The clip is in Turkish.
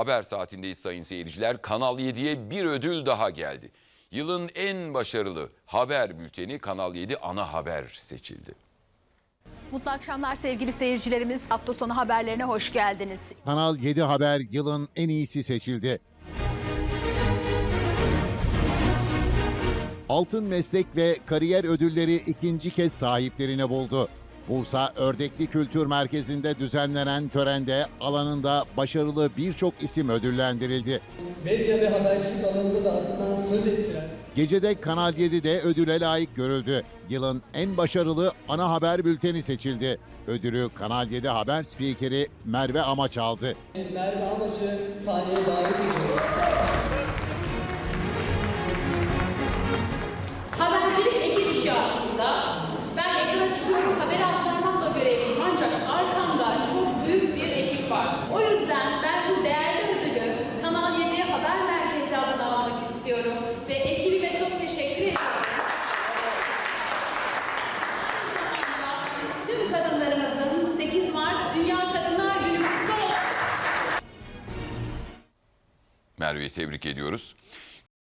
Haber saatindeyiz sayın seyirciler. Kanal 7'ye bir ödül daha geldi. Yılın en başarılı haber bülteni Kanal 7 ana haber seçildi. Mutlu akşamlar sevgili seyircilerimiz. Hafta sonu haberlerine hoş geldiniz. Kanal 7 Haber yılın en iyisi seçildi. Altın Meslek ve Kariyer Ödülleri ikinci kez sahiplerini buldu. Bursa Ördekli Kültür Merkezi'nde düzenlenen törende alanında başarılı birçok isim ödüllendirildi. Medya ve habercilik alanında da adından söz ettiren Gecede Kanal 7'de ödüle layık görüldü. Yılın en başarılı ana haber bülteni seçildi. Ödülü Kanal 7 Haber spikeri Merve Amaç aldı. Merve Amaç'ı sahneye davet ediyorum. Merve'yi tebrik ediyoruz.